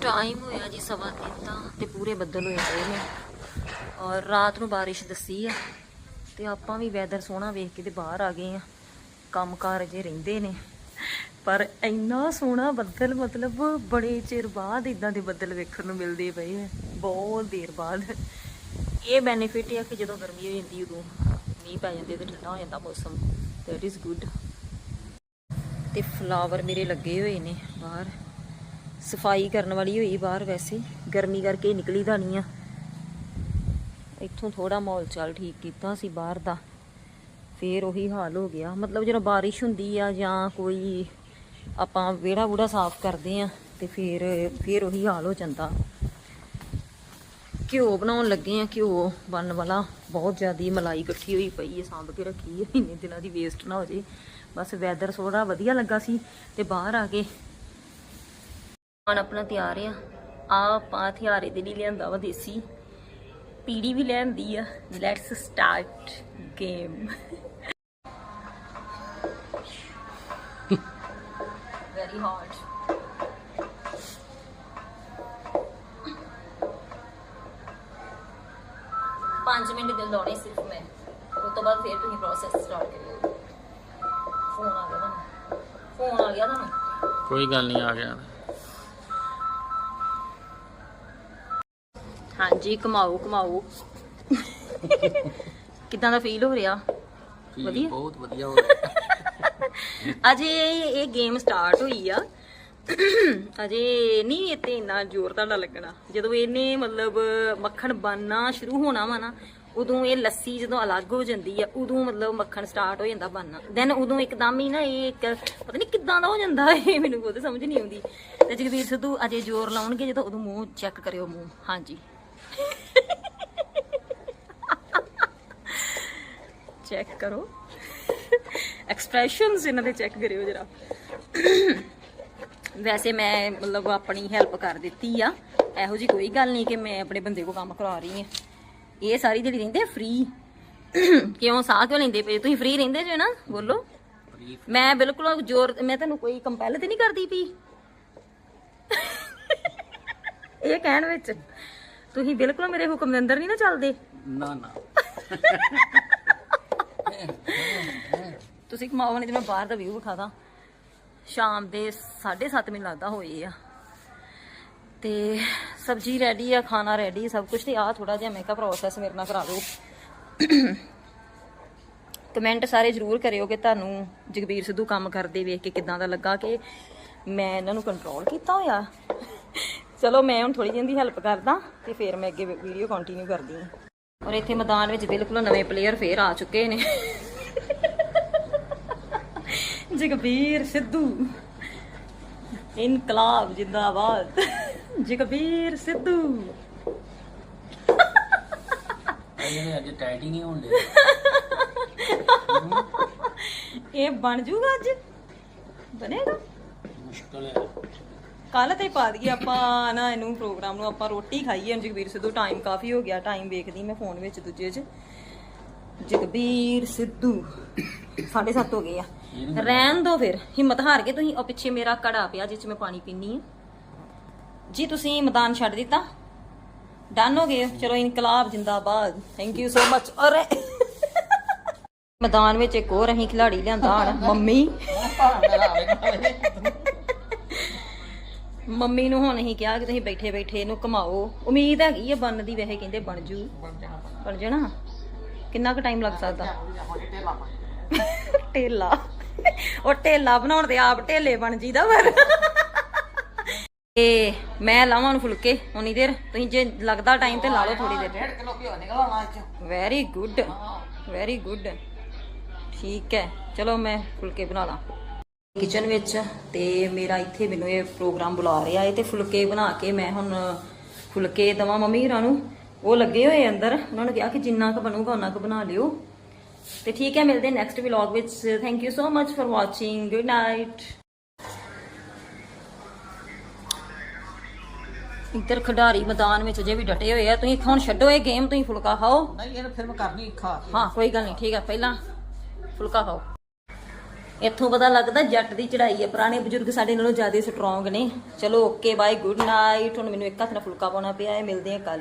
Time ਹੋਇਆ ਜੀ ਸਵਾ ਤਿੰਨ ਦਾ ਤੇ ਪੂਰੇ ਬੱਦਲ ਹੋਏ ਪਏ ਨੇ। ਔਰ ਰਾਤ ਨੂੰ ਬਾਰਿਸ਼ ਦੱਸੀ ਆ ਤੇ ਆਪਾਂ ਵੀ ਵੈਦਰ ਸੋਹਣਾ ਵੇਖ ਕੇ ਤੇ ਬਾਹਰ ਆ ਗਏ ਆ। ਕੰਮਕਾਰ ਜੇ ਰਹਿੰਦੇ ਨੇ। ਪਰ ਇੰਨਾ ਸੋਹਣਾ ਬੱਦਲ ਮਤਲਬ ਬੜੇ ਚਿਰ ਬਾਅਦ ਇਦਾਂ ਦੇ ਬੱਦਲ ਵੇਖਣ ਨੂੰ ਮਿਲਦੇ ਪਏ ਆ। ਬਹੁਤ ਦੇਰ ਬਾਅਦ। ਇਹ ਬੈਨੀਫਿਟ ਹੈ ਕਿ ਜਦੋਂ ਗਰਮੀ ਹੋ ਜਾਂਦੀ, ਉਦੋਂ ਮੀਂਹ ਪੈ ਜਾਂਦੇ ਤੇ ਠੰਡਾ ਹੋ ਜਾਂਦਾ ਮੌਸਮ। ਦੈਟ ਇਜ਼ ਗੁੱਡ ਤੇ ਫਲਾਵਰ ਮੇਰੇ ਲੱਗੇ ਹੋਏ ਨੇ ਬਾਹਰ। ਸਫ਼ਾਈ ਕਰਨ ਵਾਲੀ ਹੋਈ ਬਾਹਰ ਵੈਸੇ। ਗਰਮੀ ਕਰਕੇ ਨਿਕਲੀ ਦਾ ਨਹੀਂ ਆ। ਇੱਥੋਂ ਥੋੜਾ ਮਾਹੌਲ ਚਾਲ ਠੀਕ ਕੀਤਾ ਸੀ ਬਾਹਰ ਦਾ। ਫੇਰ ਉਹੀ ਹਾਲ ਹੋ ਗਿਆ। ਮਤਲਬ ਜਦੋਂ ਬਾਰਿਸ਼ ਹੁੰਦੀ ਆ ਜਾਂ ਕੋਈ ਆਪਾਂ ਵਿਹੜਾ ਵੂੜਾ ਸਾਫ਼ ਕਰਦੇ ਆ ਤੇ ਫੇਰ ਫੇਰ ਉਹੀ ਹਾਲ ਹੋ ਜਾਂਦਾ। ਘਿਓ ਬਣਾਉਣ ਲੱਗੇ ਆ। ਘਿਓ ਬਣਨ ਵਾਲਾ ਬਹੁਤ ਜ਼ਿਆਦੀ ਮਲਾਈ ਇਕੱਠੀ ਹੋਈ ਪਈ ਹੈ ਸਾਂਭ ਕੇ ਰੱਖੀ ਹੈ ਇੰਨੇ ਦਿਨਾਂ ਦੀ ਵੇਸਟ ਨਾ ਹੋ ਜੇ। ਬਸ ਵੈਦਰ ਥੋੜਾ ਵਧੀਆ ਲੱਗਾ ਸੀ ਤੇ ਬਾਹਰ ਆ ਕੇ ਹੁਣ ਆਪਣਾ ਤਿਆਰ ਆ। ਆ ਆਪਾਂ ਹਥਿਆਰੇ ਦੇ ਲਈ ਲਿਆਂਦਾ ਵਾ ਦੇਸੀ। ਪੀੜੀ ਵੀ ਲੈਂਦੀ ਆ। Let's start game very hard ਪੰਜ ਮਿੰਟ ਦੇ ਲਾਉਣੇ ਸਿਰਫ ਮੈਂ। ਉਸ ਤੋਂ ਬਾਅਦ ਫਿਰ ਤੁਸੀਂ ਪ੍ਰੋਸੈਸ ਸਟਾਰਟ ਕਰਿਓ। ਫੋਨ ਆ ਗਿਆ ਤੁਹਾਨੂੰ। ਫੋਨ ਆ ਗਿਆ ਤੁਹਾਨੂੰ? ਕੋਈ ਗੱਲ ਨਹੀਂ, ਆ ਗਿਆ ਹਾਂਜੀ ਕਮਾਓ ਕਮਾਓ। ਕਿਦਾਂ ਦਾ ਫੀਲ ਹੋ ਰਿਹਾ? ਵਧੀਆ? ਬਹੁਤ ਵਧੀਆ ਹੋ ਰਿਹਾ। ਅਜੇ ਇਹ ਗੇਮ ਸਟਾਰਟ ਹੋਈ ਆ। ਅਜੇ ਨਹੀਂ ਇੱਥੇ ਇੰਨਾ ਜ਼ੋਰ ਤੁਹਾਡਾ ਲੱਗਣਾ। ਜਦੋਂ ਇਹਨੇ ਮਤਲਬ ਮੱਖਣ ਬਣਨਾ ਸ਼ੁਰੂ ਹੋਣਾ ਵਾ ਨਾ ਉਦੋਂ ਇਹ ਲੱਸੀ ਜਦੋਂ ਅਲੱਗ ਹੋ ਜਾਂਦੀ ਆ ਉਦੋਂ ਮਤਲਬ ਮੱਖਣ ਸਟਾਰਟ ਹੋ ਜਾਂਦਾ ਬਣਨਾ। ਦੈਨ ਉਦੋਂ ਇੱਕਦਮ ਹੀ ਨਾ ਇਹ ਇੱਕ ਪਤਾ ਨਹੀਂ ਕਿੱਦਾਂ ਦਾ ਹੋ ਜਾਂਦਾ ਇਹ ਮੈਨੂੰ ਖੁਦ ਸਮਝ ਨਹੀਂ ਆਉਂਦੀ। ਤੇ ਜਗਵੀਰ ਸਿੱਧੂ ਅਜੇ ਜ਼ੋਰ ਲਾਉਣਗੇ ਜਦੋਂ ਉਦੋਂ ਮੂੰਹ ਚੈੱਕ ਕਰਿਓ ਮੂੰਹ। ਹਾਂਜੀ। ਚੈੱਕ ਕਰੋ ਐਕਸਪ੍ਰੈਸ਼ਨਸ ਇਹਨਾਂ ਦੇ ਚੈੱਕ ਕਰਿਓ ਜਰਾ ਵੈਸੇ ਮੈਂ ਮਤਲਬ ਆਪਣੀ ਹੈਲਪ ਕਰ ਦਿੱਤੀ ਆ ਇਹੋ ਜੀ ਕੋਈ ਗੱਲ ਨਹੀਂ ਕਿ ਮੈਂ ਆਪਣੇ ਬੰਦੇ ਕੋ ਕੰਮ ਕਰਾ ਰਹੀ ਹਾਂ ਇਹ ਸਾਰੀ ਜਿਹੜੀ ਰਹਿੰਦੇ ਫ੍ਰੀ ਕਿਉਂ ਸਾਹ ਕਿਉਂ ਲੈਂਦੇ ਪਏ ਤੁਸੀਂ ਫ੍ਰੀ ਰਹਿੰਦੇ ਜੇ ਨਾ ਬੋਲੋ ਮੈਂ ਬਿਲਕੁਲ ਜ਼ੋਰ ਮੈਂ ਤੁਹਾਨੂੰ ਕੋਈ ਕੰਪੈਲ ਤੇ ਨਹੀਂ ਕਰਦੀ ਪਈ ਇਹ ਕਹਿਣ ਵਿੱਚ ਤੁਸੀਂ ਬਿਲਕੁਲ ਮੇਰੇ ਹੁਕਮ ਦੇ ਅੰਦਰ ਨਹੀਂ ਨਾ ਚੱਲਦੇ? ਨਾ ਨਾ। ਤੁਸੀਂ ਕਮਾਓ ਨਹੀਂ ਤੇ ਮੈਂ ਬਾਹਰ ਦਾ ਵਿਊ ਵਿਖਾਦਾ। ਸ਼ਾਮ ਦੇ 7:30 ਮੈਨੂੰ ਲੱਗਦਾ ਹੋਏ ਆ। ਤੇ ਸਬਜ਼ੀ ਰੈਡੀ ਆ ਖਾਣਾ ਰੈਡੀ ਸਭ ਕੁਝ ਤੇ ਆ ਥੋੜਾ ਜਿਹਾ ਮੇਕਅਪ ਪ੍ਰੋਸੈਸ ਮੇਰੇ ਨਾਲ ਕਰਾ ਦਿਓ। ਕਮੈਂਟ ਸਾਰੇ ਜਰੂਰ ਕਰਿਓ ਕਿ ਤੁਹਾਨੂੰ ਜਗਬੀਰ ਸਿੱਧੂ ਕੰਮ ਕਰਦੇ ਵੇਖ ਕੇ ਕਿਦਾਂ ਦਾ ਲੱਗਾ ਕਿ ਮੈਂ ਇਹਨਾਂ ਨੂੰ ਕੰਟਰੋਲ ਕੀਤਾ ਹੋਇਆ। ਚਲੋ ਮੈਂ ਹੁਣ ਥੋੜੀ ਜਿਹੀ ਦੀ ਹੈਲਪ ਕਰਦਾ ਤੇ ਫਿਰ ਮੈਂ ਅੱਗੇ ਵੀਡੀਓ ਕੰਟੀਨਿਊ ਕਰਦੀ ਹਾਂ। ਔਰ ਇੱਥੇ ਮੈਦਾਨ ਵਿੱਚ ਬਿਲਕੁਲ ਨਵੇਂ ਪਲੇਅਰ ਫੇਰ ਆ ਚੁੱਕੇ ਨੇ। ਜਗਬੀਰ ਸਿੱਧੂ। ਇਨਕਲਾਬ ਜਿੰਦਾਬਾਦ। ਜਗਬੀਰ ਸਿੱਧੂ। ਇਹਨੇ ਅੱਜ ਟਾਈਟ ਹੀ ਨਹੀਂ ਹੁੰਦੇ ਇਹ ਬਣ ਜੂਗਾ ਅੱਜ? ਬਣੇਗਾ? ਮੁਸ਼ਕਲ ਹੈ। ਕੱਲ ਤੇ ਪਾ ਦਈਏ ਆਪਾਂ ਨਾ ਇਹਨੂੰ ਪ੍ਰੋਗਰਾਮ ਨੂੰ, ਆਪਾਂ ਰੋਟੀ ਖਾਈਏ ਹੁਣ ਜਗਬੀਰ ਸਿੱਧੂ ਟਾਈਮ ਕਾਫੀ ਹੋ ਗਿਆ ਟਾਈਮ ਵੇਖਦੀ ਮੈਂ ਫੋਨ ਵਿੱਚ ਦੂਜੇ 'ਚ। ਜਗਬੀਰ ਸਿੱਧੂ 7:30 ਹੋ ਗਏ ਆ। ਰਹਿਣ ਦੋ ਫਿਰ, ਹਿੰਮਤ ਹਾਰ ਕੇ ਤੁਸੀਂ, ਉਹ ਪਿੱਛੇ ਮੇਰਾ ਕੜਾ ਪਿਆ ਜਿਸ 'ਚ ਮੈਂ ਪਾਣੀ ਪੀਣੀ ਆ ਜੀ ਤੁਸੀਂ ਮੈਦਾਨ ਛੱਡ ਦਿੱਤਾ। ਡਨ ਹੋ ਗਏ। ਚਲੋ ਇਨਕਲਾਬ ਜਿੰਦਾਬਾਦ। ਥੈਂਕ ਯੂ ਸੋ ਮਚ ਅਰੇ! ਮੈਦਾਨ ਵਿੱਚ ਇੱਕ ਹੋਰ ਅਸੀਂ ਖਿਲਾੜੀ ਲਿਆਂਦਾ ਹਣ, ਮੰਮੀ। ਮੰਮੀ ਨੂੰ ਹੁਣ ਅਸੀਂ ਕਿਹਾ ਕਿ ਤੁਸੀਂ ਬੈਠੇ ਬੈਠੇ ਇਹਨੂੰ ਘਮਾਓ। ਉਮੀਦ ਹੈਗੀ ਹੈ ਬਣਨ ਦੀ ਵੈਸੇ ਕਹਿੰਦੇ ਬਣ ਜੂ। ਬਣ ਜਾਣਾ ਕਿੰਨਾ ਕੁ ਟਾਈਮ ਲੱਗ ਸਕਦਾ? ਢੇਲਾ ਉਹ ਢੇਲਾ ਬਣਾਉਣ ਤੇ ਆਪ ਢੇਲੇ ਬਣ ਜੀਦਾ ਪਰ। ਤੇ ਮੈਂ ਲਾਵਾਂ ਨੂੰ ਫੁਲਕੇ ਉਨੀ ਦੇਰ। ਤੁਸੀਂ ਜੇ ਲੱਗਦਾ ਟਾਈਮ ਤੇ ਲਾ ਲਓ ਥੋੜੀ ਦੇਰ। 1.5 ਕਿਲੋ ਘਿਓ ਨਿਕਲਣਾ ਅੱਜ ਵੈਰੀ ਗੁੱਡ ਵੈਰੀ ਗੁੱਡ ਠੀਕ ਹੈ। ਚਲੋ ਮੈਂ ਫੁਲਕੇ ਬਣਾ ਲਾਂ। ਕਿਚਨ ਵਿੱਚ ਤੇ ਮੇਰਾ ਇੱਥੇ ਮੈਨੂੰ ਇਹ ਪ੍ਰੋਗਰਾਮ ਬੁਲਾ ਰਿਹਾ ਹੈ ਤੇ ਫੁਲਕੇ ਬਣਾ ਕੇ ਮੈਂ ਹੁਣ ਫੁਲਕੇ ਦਵਾਂ ਮੰਮੀ ਹੋਰਾਂ ਨੂੰ। ਉਹ ਲੱਗੇ ਹੋਏ ਅੰਦਰ। ਉਹਨਾਂ ਨੂੰ ਕਿਹਾ ਕਿ ਜਿੰਨਾ ਕੁ ਬਣੂਗਾ ਉਹਨਾਂ ਕੁ ਬਣਾ ਲਿਓ। ਤੇ ਠੀਕ ਹੈ ਮਿਲਦੇ ਨੈਕਸਟ ਵਲੌਗ ਵਿੱਚ। Thank you so much for watching good night ਇੱਧਰ ਖਿਡਾਰੀ ਮੈਦਾਨ ਵਿੱਚ ਜੇ ਵੀ ਡਟੇ ਹੋਏ ਆ। ਤੁਸੀਂ ਹੁਣ ਛੱਡੋ ਇਹ ਗੇਮ ਤੁਸੀਂ ਫੁਲਕਾ ਖਾਓ। ਨਹੀਂ ਇਹਨੂੰ ਫਿਰ ਮੈਂ ਕਰਨੀ ਖਾ ਹਾਂ ਕੋਈ ਗੱਲ ਨਹੀਂ ਠੀਕ ਹੈ ਪਹਿਲਾਂ ਫੁਲਕਾ ਖਾਓ। ਇੱਥੋਂ ਪਤਾ ਲੱਗਦਾ ਜੱਟ ਦੀ ਚੜ੍ਹਾਈ ਹੈ ਪੁਰਾਣੇ ਬਜ਼ੁਰਗ ਸਾਡੇ ਨਾਲੋਂ ਜ਼ਿਆਦਾ ਸਟਰੋਂਗ ਨੇ। ਚਲੋ ਓਕੇ ਬਾਏ ਗੁੱਡ ਨਾਈਟ ਹੁਣ ਮੈਨੂੰ ਇੱਕ ਹੱਥ ਨਾਲ ਫੁਲਕਾ ਪਾਉਣਾ ਪਿਆ ਹੈ ਮਿਲਦੇ ਹਾਂ ਕੱਲ